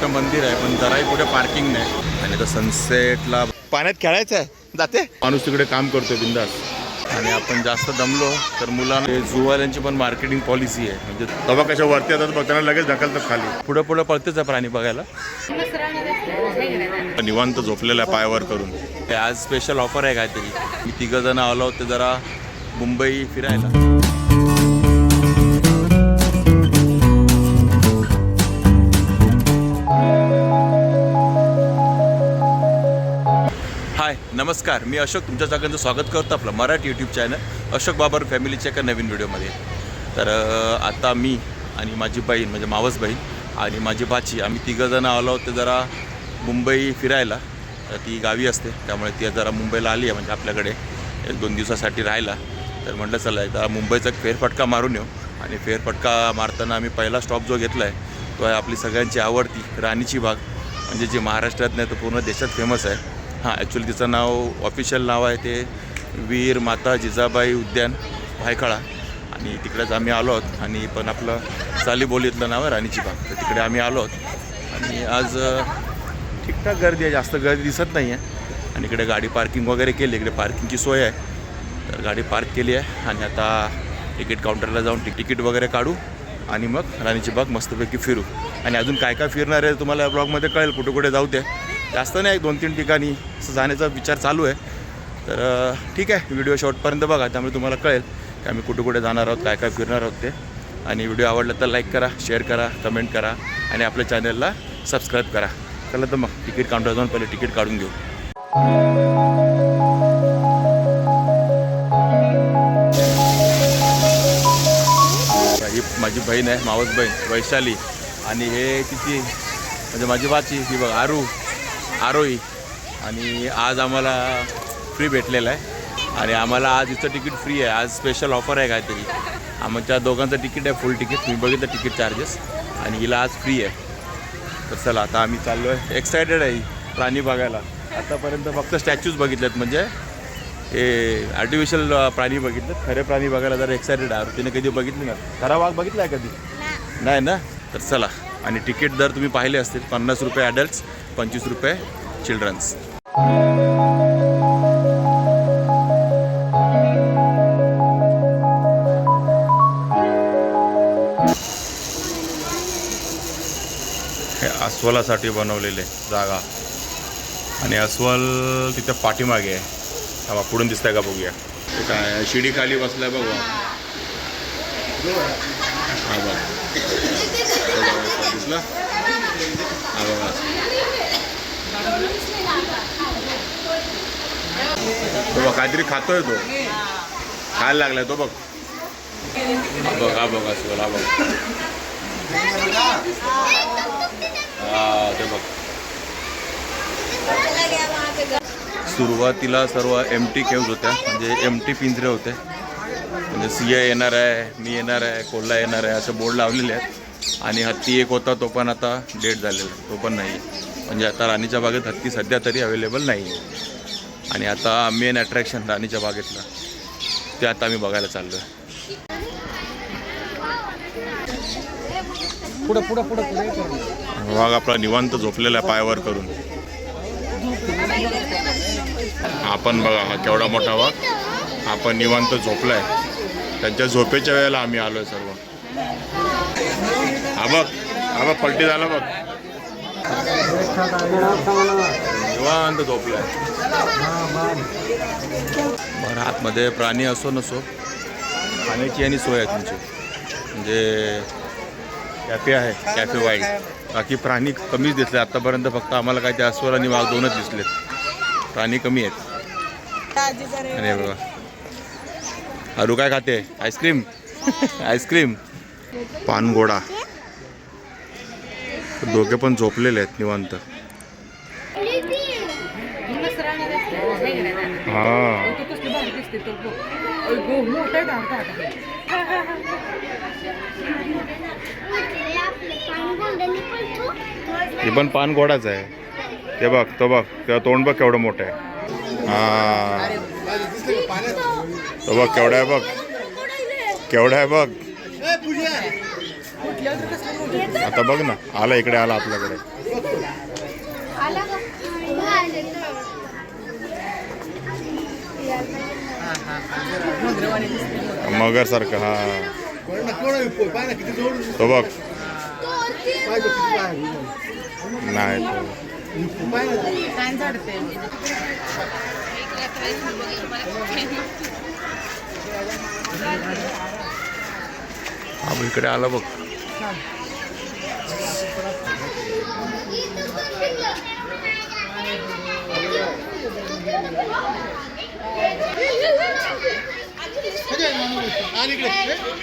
मोठं मंदिर आहे पण जराही कुठे पार्किंग नाही. आणि आता सनसेटला पाण्यात खेळायचं आहे. जाते? माणूस तिकडे काम करतोय बिंदास. आणि आपण जास्त दमलो तर मुलांना जुवाल्यांची पण मार्केटिंग पॉलिसी आहे. म्हणजे तेव्हा कशा वरती येतात बघ त्यांना लगेच ढकलतात खाली. पुढे पुढे पळतेच आहे प्राणी बघायला. निवांत झोपलेला आहे पायावर करून. ते आज स्पेशल ऑफर आहे काहीतरी. मी तिघं जण आलो होते जरा मुंबई फिरायला. हाय नमस्कार. मी अशोक तुमच्या सगळ्यांचं स्वागत करतो आपलं मराठी यूट्यूब चॅनल अशोक बाबर फॅमिलीच्या एका नवीन व्हिडिओमध्ये तर आता मी आणि माझी बहीण म्हणजे मावस बहीण आणि माझी भाची आम्ही तिघंजणं आलो होते जरा मुंबई फिरायला. तर ती गावी असते त्यामुळे ती जरा मुंबईला आली आहे म्हणजे आपल्याकडे. एक दोन दिवसासाठी राहायला तर म्हटलं चला एकदा मुंबईचा फेरफटका मारून येऊ. आणि फेरफटका मारताना आम्ही पहिला स्टॉप जो घेतला आहे तो आहे आपली सगळ्यांची आवडती राणीची बाग. म्हणजे जी महाराष्ट्रात नाही तर पूर्ण देशात फेमस आहे. हां ॲक्च्युली तिचं नाव ऑफिशियल नाव आहे ते वीर माता जिजाबाई उद्यान भायखळा. आणि तिकडेच आम्ही आलो आहोत. आणि पण आपलं चालीबोलीतलं नाव आहे राणीची बाग. तर तिकडे आम्ही आलो आहोत. आणि आज ठीकठाक गर्दी आहे. जास्त गर्दी दिसत नाही आहे. आणि इकडे गाडी पार्किंग वगैरे केली. इकडे पार्किंगची सोय आहे. तर गाडी पार्क केली आहे. आणि आता तिकीट काउंटरला जाऊन ति- तिकीट वगैरे काढू. आणि मग राणीची बाग मस्तपैकी फिरू. आणि अजून काय काय फिरणार आहे तुम्हाला या ब्लॉगमध्ये कळेल. कुठे कुठे जाऊ ते जास्त नाही एक दोन तीन ठिकाणी असं जाण्याचा विचार चालू आहे. तर ठीक आहे व्हिडिओ शॉर्टपर्यंत बघा त्यामुळे तुम्हाला कळेल की आम्ही कुठे कुठे जाणार आहोत काय काय फिरणार आहोत ते. आणि व्हिडिओ आवडला तर लाईक करा शेअर करा कमेंट करा आणि आपल्या चॅनलला सबस्क्राईब करा. चला तर मग तिकीट काउंटर जाऊन पहिले तिकीट काढून घेऊ. ही माझी बहीण आहे मावस बहीण वैशाली. आणि हे तिची म्हणजे माझी बाची ही बघ आरू. आरोही. आणि आज आम्हाला फ्री भेटलेलं आहे. आणि आम्हाला आज इथं तिकीट फ्री आहे. आज स्पेशल ऑफर आहे काहीतरी. आमच्या दोघांचं तिकीट आहे फुल तिकीट मी बघितलं तिकीट चार्जेस आणि हिला आज फ्री आहे. तर चला आता आम्ही चाललो आहे एक्सायटेड आहे ही प्राणी बघायला. आतापर्यंत फक्त स्टॅच्यूज बघितलेत. म्हणजे हे आर्टिफिशियल प्राणी बघितलं खरे प्राणी बघायला जरा एक्सायटेड आहे. तिने कधी बघितली ना खरा वाघ बघितला आहे कधी? नाही. ना? तर चला. आणि तिकीट दर तुम्ही पाहिले असतील. पन्नास रुपये ॲडल्ट्स पंचवीस रुपये चिल्ड्रन्स. हे अस्वलासाठी बनवलेले जागा. आणि अस्वल तिथे पाठीमागे आहे. हा पुढून दिसतंय का बघूया. ते काय शिडी खाली बसलाय बघू हा बघा, दिसला हा बघा. तो बघ काहीतरी खातोय तो. खायला लागलाय तो बघ. हा बघ हा बघ हा बघ. ते बघ. सुरुवातीला सर्व एम टी केव्ज होत्या. म्हणजे एम टी पिंजरे होते. म्हणजे सिंह येणार आहे मी येणार आहे कोल्हा येणार आहे असं बोर्ड लावलेले आहेत. आणि हत्ती एक होता तो पण आता डेट झालेला तो पण नाही म्हणजे आता राणीच्या बागेत हत्ती सध्या तरी अवेलेबल नाही. आहे आणि आता मेन अट्रॅक्शन राणीच्या बागेतलं. ते आता आम्ही बघायला चाललो आहे पुढं पुढं पुढं पुढे वाघ आपला निवांत झोपलेला आहे पायावर करून. आपण बघा हा केवढा मोठा वाघ. आपण निवांत झोपलाय. त्यांच्या झोपेच्या वेळेला आम्ही आलोय सर्व. हा बघ हा बघ पलटी झाला बघ. निवांत झोपलाय. बरं आतमध्ये प्राणी असो नसो खाण्याची आणि सोय आहे तुमची. म्हणजे कॅफे आहे कॅफे वाईल्ड. बाकी प्राणी कमीच दिसले आतापर्यंत फक्त आम्हाला काय ते अस्वल आणि वाघ दोनच दिसलेत. प्राणी कमी आहेत. आणि बघा. अरू काय खाते? Ice cream? Ice cream. पानगोडा. दोघे पण झोपलेले आहेत निवांत. हा. आहे हे पण पानगोडाच आहे. ते बघ तो बघ तेव्हा तोंड बघ केवढं मोठं आहे. हा. तो बघ केवढा आहे बघ. केवढा आहे बघ. आता बघ ना आला इकडे आला आपल्याकडे. मगर सारखं हा. तो बघ. नाही आपण इकडे आला बघ. बघ, इकडे आला बघ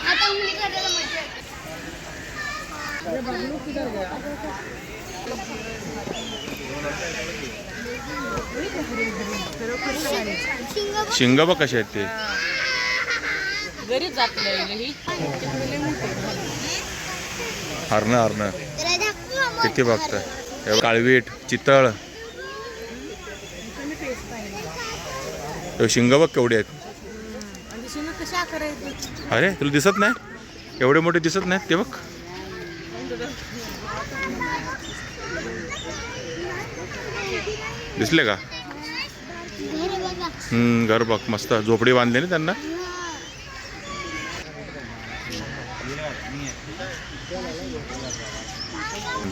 आता उंगली करायला मजा येते. शिंग बघ. शिंग बघ कसे आहेत ते घरीच जातलं ही. हरणं हरणं मग. किती बघताय? बघ, काळवीट चितळ. शिंग बघ केवढे आहेत. अरे तुला दिसत नाही? एवढे मोठे दिसत नाहीत ते बघ. दिसले का? घरी. हम्म, घर बघ मस्त. झोपडी बांधली ना त्यांना.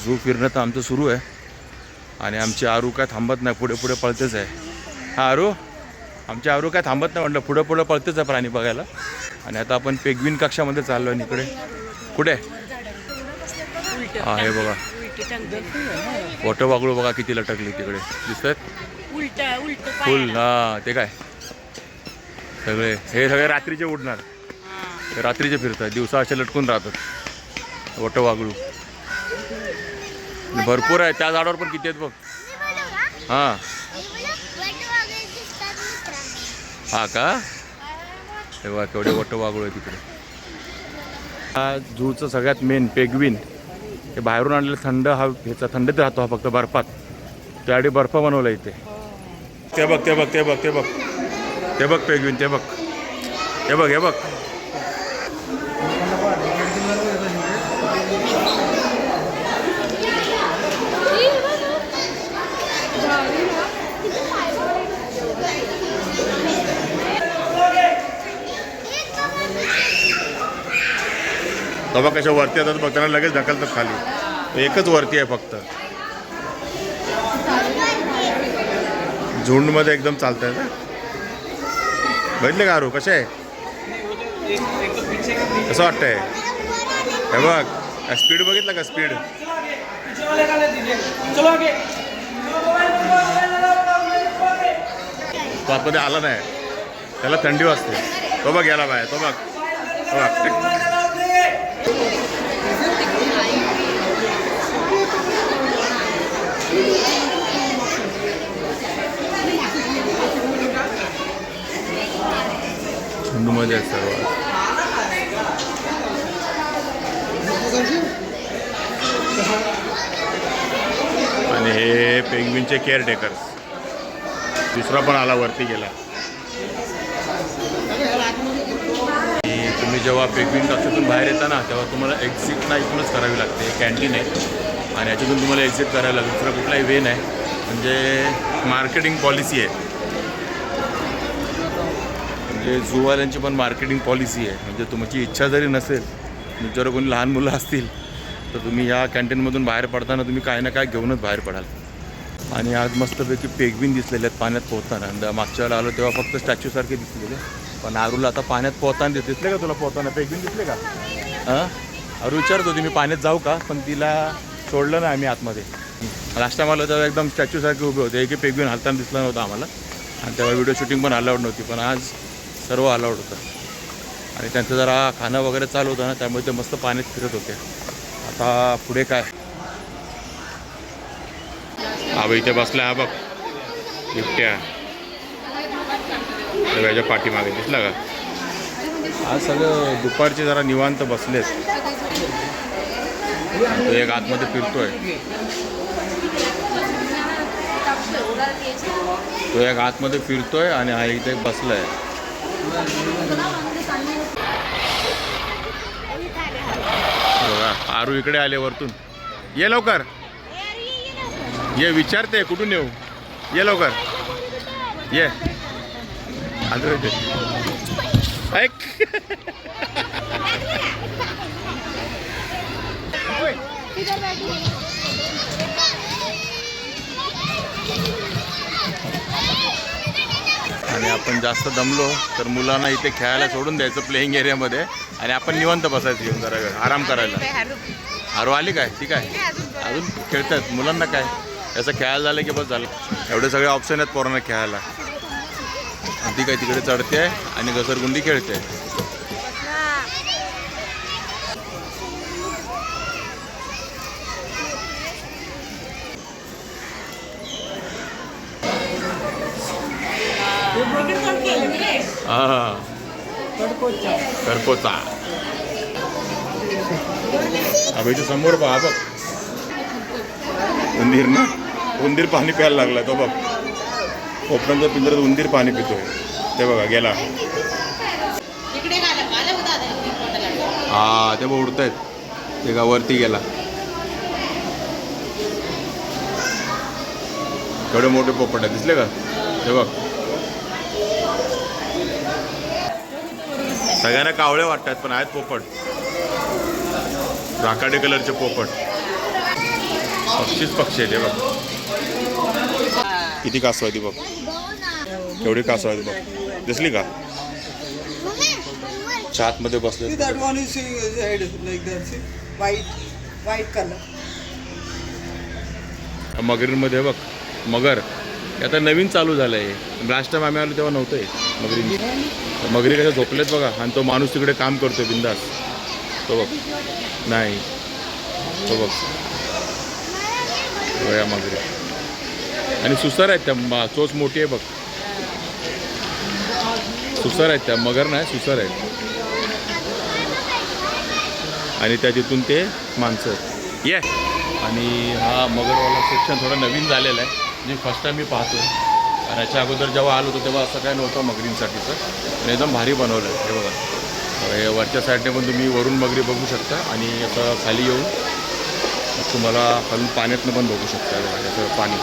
झू फिरणं तर आमचं सुरू आहे. आणि आमची आरू काय थांबत नाही पुढे पुढे पळतेच आहे. हा आरू? आमची आरू काय थांबत नाही म्हटलं पुढे पुढे पळतेच आहे प्राणी बघायला. आणि आता आपण पेगविन कक्षामध्ये चाललो आहे इकडे. कुठे? हा हे बघा. वॉटर वागळू बघा किती लटकली तिकडे. उलट उलट फुल हा ते काय? सगळे. हे सगळे रात्रीचे उडणार. रात्रीचे फिरतात दिवसा असे लटकून राहतात. वट वागळू. भरपूर आहे त्या झाडावर पण किती आहेत बघ. हा. हा का? हे बघा केवढे वट वागळू आहे तिकडे हा झूचं सगळ्यात मेन पेगविन. हे बाहेरून आणलेलं थंड हा ह्याचा थंडीत राहतो हा फक्त बर्फात. त्यासाठी बर्फ बनवला इथे. ते बघ ते बघ ते बघ ते बघ. ते बघ पेगविन ते बघ. हे बघ हे बघ. बाबा कशा वरती येतात बघताना लगेच ढकलतात खाली. एकच वरती आहे फक्त. झुंडमध्ये एकदम चालत आहे ना? बघितले का आरू? कसे आहे? कसं वाटतंय? हे बघ स्पीड बघितलं का स्पीड? तो आतमध्ये आला नाही. त्याला थंडी वाजते. तो बघ याला बाय तो बघ. तो बघ. मजा आहे सर्व. आणि हे पेंग्विनचे केअरटेकर्स दुसरा पण आला वरती गेला. तुम्ही जेव्हा पेंग्विन कक्षातून बाहेर येता ना तेव्हा तुम्हाला एक्झिट ना इथूनच करावी लागते कॅन्टीन आहे. आणि याच्यातून तुम्हाला एक्झिट करायला लागेल. दुसरा कुठलाही वे नाही. म्हणजे मार्केटिंग पॉलिसी आहे. ते झूवाल्यांची पण मार्केटिंग पॉलिसी आहे. म्हणजे तुमची इच्छा जरी नसेल तुमच्यावर कोणी लहान मुलं असतील तर तुम्ही या कॅन्टीनमधून बाहेर पडताना तुम्ही काय ना काय घेऊनच बाहेर पडाल. आणि आज मस्तपैकी पेगविन दिसलेले आहेत पाण्यात पोहताना. आणि मागच्या वेळेला आलो तेव्हा फक्त स्टॅच्यूसारखे दिसलेले. पण आरूला आता पाण्यात पोहताना दिस- दिसले का तुला पोहताना? पेगबीन दिसले का? हां? अरू विचारत होती मी पाण्यात जाऊ का? पण तिला सोडलं नाही आम्ही आतमध्ये. लास्ट टाइम आलो तेव्हा एकदम स्टॅच्यूसारखे उभे होते. एक पेगविन हलताना दिसला नव्हता आम्हाला. आणि तेव्हा व्हिडिओ शूटिंग पण अलाउड नव्हती. पण आज सर्व अलाउड होतं. आणि त्यांचं जरा खाणं वगैरे चालू होतं ना त्यामुळे ते मस्त पाण्यात फिरत होते. आता पुढे काय? हा इथे बसला हा बघ. बिबट्या. पाठीमागे दिसला का? आज सगळं दुपारचे जरा निवांत बसलेत. तो एक आतमध्ये फिरतोय. तो एक आतमध्ये फिरतोय आणि हा इथे बसलाय. आरू इकडे आले वरतून. ये लवकर. ये विचारते कुठून येऊ? ये लवकर. ये. आलो ऐक. आणि आपण जास्त दमलो तर मुलांना इथे खेळायला सोडून द्यायचं प्लेईंग एरियामध्ये आणि आपण निवांत बसायचं येऊन जरा वेळ आराम करायला. आरो आली काय? ठीक आहे. अजून खेळतात? मुलांना काय? असं खेळायला झालं की बस झालं? एवढे सगळे ऑप्शन आहेत पोरांना खेळायला. ती काय तिकडे चढते आणि घसरगुंडी खेळते. हा. करपोचा अभयच्या समोर पहा बघ. उंदीर ना? उंदीर पाणी प्यायला लागला तो बघ. कोपऱ्यांच्या पिंजऱ्यात उंदीर पाणी पितोय. ते बघा गेला. हा ते बघ उडतायत. ते का वरती गेला. केवढे मोठे पोपट आहे दिसले का? ते बघ. सगळ्यांना कावळे वाटतात पण आहेत पोपट. राखाडे कलरचे पोपट. पक्षीच पक्षी आहे ते बघ. किती कासव आहे ती बघ. केवढी कासव आहे ती बघ दिसली का चात मध्ये बसले. मगरींमध्ये बघ. मगर. आता नवीन चालू झालं आहे लास्ट टाइम आम्ही आलो तेव्हा नव्हतं मगरींची. मगरी कसं झोपलेत बघा आणि तो माणूस तिकडे काम करतोय बिंदास. तो बघ. नाही. तो बघ. तो या मगरी. आणि सुसर आहेत त्या चोच मोठी आहे बघ. सुसर आहेत त्या मगर नाही सुसर आहेत. आणि त्या तिथून ते माणसं ये. आणि हा मगरवाला सेक्शन थोडा नवीन झालेला आहे. म्हणजे फर्स्ट टाइम मी पाहतो आणि याच्या अगोदर जेव्हा आलो होतो तेव्हा असं काय नव्हतं मगरींसाठीचं आणि एकदम भारी बनवलं. आहे हे बघा. हे वरच्या साईडने पण तुम्ही वरून मगरी बघू शकता आणि आता खाली येऊन तुम्हाला खालून पाण्यातनं पण बघू शकता. बघा याचं पाणी.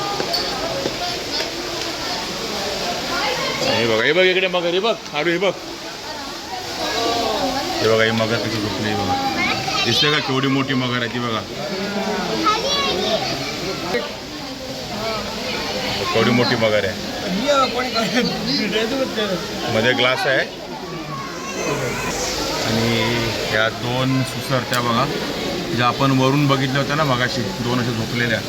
हे बघा हे बघ इकडे मगर हे बघ. आडू हे बघ. हे बघा हे मगर तिथे झोपली बघा. दिसते का केवढी मोठी मगर आहे ती बघा. केवढी मोठी मगर आहे. मध्ये ग्लास आहे. आणि ह्या दोन सुसर त्या बघा ज्या आपण वरून बघितल्या होत्या ना मगाशी दोन अशा झोपलेल्या.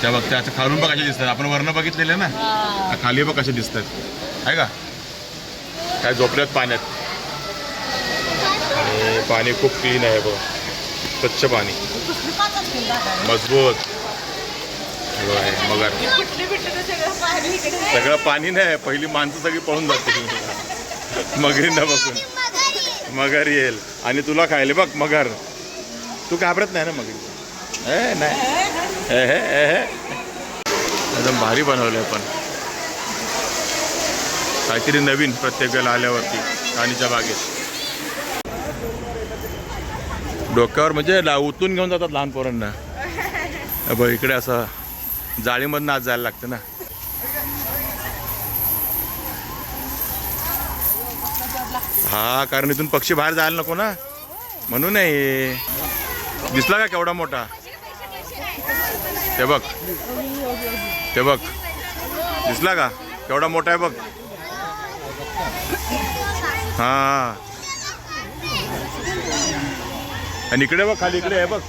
त्या बघ त्या खालून बघ कशा दिसतात. आपण वरनं बघितलेल्या ना? त्या खाली बघ कशा दिसतात. आहे का? काय झोपल्यात पाण्यात. आणि पाणी खूप क्लीन आहे बघ. स्वच्छ पाणी. मजबूत. जो आहे मगर सगळं पाणी नाही पहिली माणसं सगळी पळून जाते मगरींना बघून. मगर येईल. आणि तुला खायले बघ मगर. तू घाबरत नाही ना मगरी? ए नाही. ए हे ए हे. एकदम भारी बनवलंय पण. काहीतरी नवीन प्रत्येक वेळेला आल्यावरती राणीच्या बागेत. डोक्यावर म्हणजे उतून घेऊन जातात लहान पोरांना. बघ इकडे असं जाळीमधून आज जायला लागतं ना. हा कारण इथून पक्षी बाहेर जायला नको ना. म्हणून आहे दिसला का केवढा मोठा? ते बघ. ते बघ. दिसला का? केवढा मोठा आहे बघ. हा. आणि इकडे बघ खाली इकडे आहे बघ.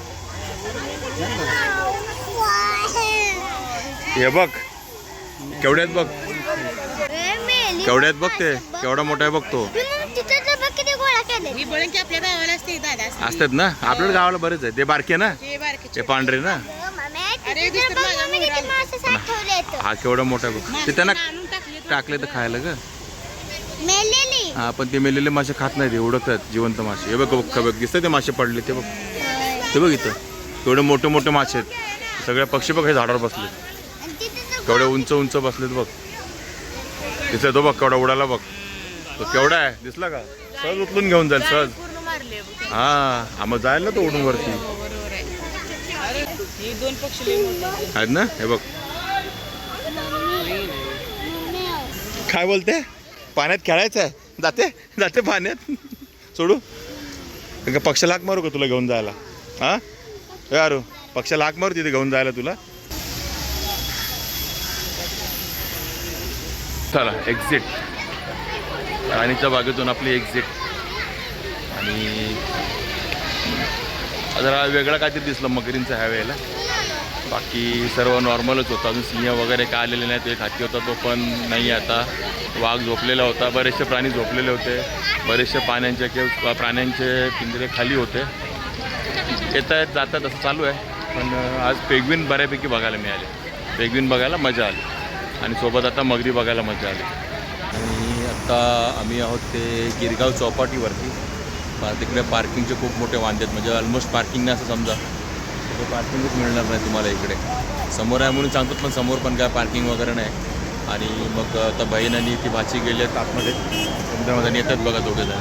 हे बघ. केवढ्यात बघ. केवढ्यात बघ ते केवढा मोठा आहे बघ तो. तिथं बघ किती गोळा केले. बळण की आपल्या गावाला असते दादा असते. असतात ना? आपल्या गावाला बरेच आहे ते बारके ना? हे बारके. ते पांढरे ना. हा केवढा मोठा आहे बघ. ते त्यांना आणून टाकले तर टाकले तर खायला ग. मेलेली. हा पण ते मेलेले मासे खात नाही ते उडकतात जिवंत मासे. हे बघ बघ बघ. दिसतं ते मासे पडले ते बघ. ते बघ इथं. केवढे मोठे मोठे मासे आहेत. सगळे पक्षी बघ हे झाडावर बसले केवढे उंच उंच बसलेत बघ. तिथं तो बघ केवढा उडाला बघ. तो केवढा आहे दिसला का? सहज उचलून घेऊन जाईल सहज. हा हा मग जायला ना तो उडून वरती. आहेत. ना? हे बघ. काय बोलते? पाण्यात खेळायचं आहे. जाते जाते पाण्यात. सोडू. का पक्ष लाक मारू का तुला घेऊन जायला? हा? अरू पक्ष लाक मारू तिथे घेऊन जायला तुला? चला एक्झिट राणीच्या बागेतून आपली एक्झिट आणि जरा वेगळा काहीतरी दिसलं मगरींचा ह्या वेळेला. बाकी सर्व नॉर्मलच होतं. अजून सिंह वगैरे काय आलेले नाहीत. एक हाती होता तो पण नाही आता. वाघ झोपलेला होता. बरेचसे प्राणी झोपलेले होते. बरेचसे पाण्यांचे किंवा प्राण्यांचे पिंजरे खाली होते. येत आहेत जातात असं चालू आहे. पण आज पेगविन बऱ्यापैकी बघायला मिळाले. पेगविन बघायला मजा आली. आणि सोबत आता मगरी बघायला मजा आली. आणि आता आम्ही आहोत ते गिरगाव चौपाटीवरती. तिकडे पार्किंगचे खूप मोठे वांदे आहेत. म्हणजे ऑलमोस्ट पार्किंग नाही असं समजा. तिथे पार्किंगच मिळणार नाही तुम्हाला इकडे. समोर आहे म्हणून सांगतात पण समोर पण काय पार्किंग वगैरे नाही. आणि मग आता बहीण आणि ती भाची गेली आहेत आतमध्ये. समुद्रामध्ये आणि येतात बघा दोघे जण.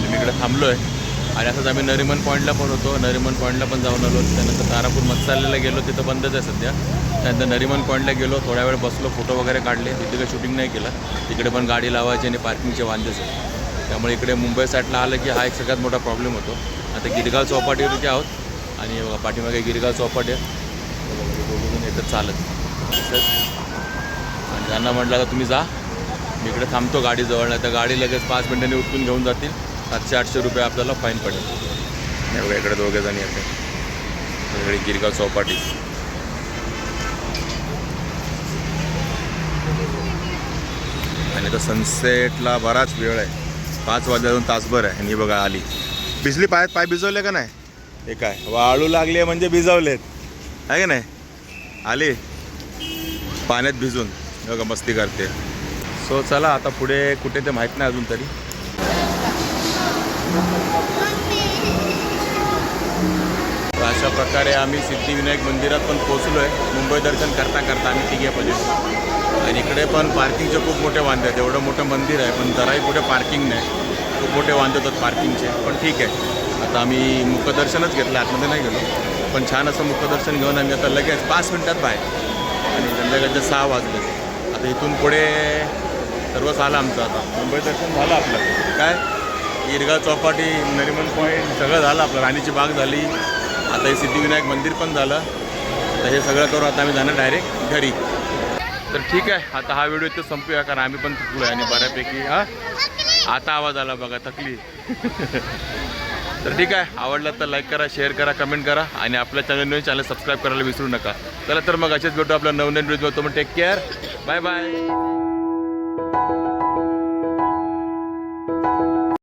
मी इकडे थांबलो आहे आणि असंच आम्ही नरिमन पॉईंटला पण होतो. नरिमन पॉईंटला पण जाऊन आलो. त्यानंतर तारापूर मत्स्यालयाला गेलो. तिथं बंदच आहे सध्या. त्यानंतर नरिमन पॉईंटला गेलो थोड्या वेळ बसलो फोटो वगैरे काढले. तिथे काही शूटिंग नाही केलं. तिकडे पण गाडी लावायची आणि पार्किंगचे वांदेच त्यामुळे इकडे मुंबई साईडला आलं की हा एक सगळ्यात मोठा प्रॉब्लेम होतो. आता गिरगाव चौपाटीवरती आहोत. आणि बघा पाठीमागे गिरगाव चौपाटी आहे. तर चालत. आणि त्यांना म्हटलं आता तुम्ही जा. मी इकडे थांबतो गाडीजवळ नाही तर गाडी लगेच पाच मिनिटांनी उठून घेऊन जातील. सातशे आठशे रुपये आपल्याला फाईन पडेल. नाही बघा इकडे दोघे जण येते गिरगाव चौपाटी. आणि तर सनसेटला बराच वेळ आहे. पाच वाजल्यातून तासभर आहे. आणि बघा आली. भिजली पायात पाय भिजवले का नाही? हे काय? वाळू लागली आहे म्हणजे भिजवलेत. आहे का नाही? आली. पाण्यात भिजून. बघा मस्ती करते. सो चला आता पुढे कुठे ते माहीत नाही अजून तरी. अशा प्रकारे आम्ही सिद्धिविनायक मंदिरात पण पोचलो आहे मुंबई दर्शन करता करता आम्ही तिघे पण आणि इकडे पण पार्किंगचे खूप मोठे वांदे आहेत. एवढं मोठं मंदिर आहे पण जराही कुठे पार्किंग नाही. खूप मोठे वांदे होतात पार्किंगचे. पण ठीक आहे. आता आम्ही मुखदर्शनच घेतलं आतमध्ये नाही गेलो. पण छान असं मुखदर्शन घेऊन आम्ही आता लगेच पाच मिनिटात बाहेर. आणि संध्याकाळचे सहा वाजले. आता इथून पुढे सर्व झालं आमचं आता. मुंबई दर्शन झालं आपलं. काय? गिरगाव चौपाटी नरिमन पॉईंट सगळं झालं आपलं. राणीची बाग झाली. आता हे सिद्धिविनायक मंदिर पण झालं. तर हे सगळं करून आता आम्ही जाणार डायरेक्ट घरी. तर ठीक आहे आता हा व्हिडिओ इथं संपूया कारण आम्ही पण थकलो आहे आणि बऱ्यापैकी हा? आता आवाज आला बघा थकली. तर ठीक आहे आवडला तर लाईक करा शेअर करा कमेंट करा आणि आपल्या चॅनल नवीन चॅनल सबस्क्राईब करायला विसरू नका. चला तर मग असेच भेटू आपल्या नवनवीन व्हिडिओ मग टेक केअर बाय बाय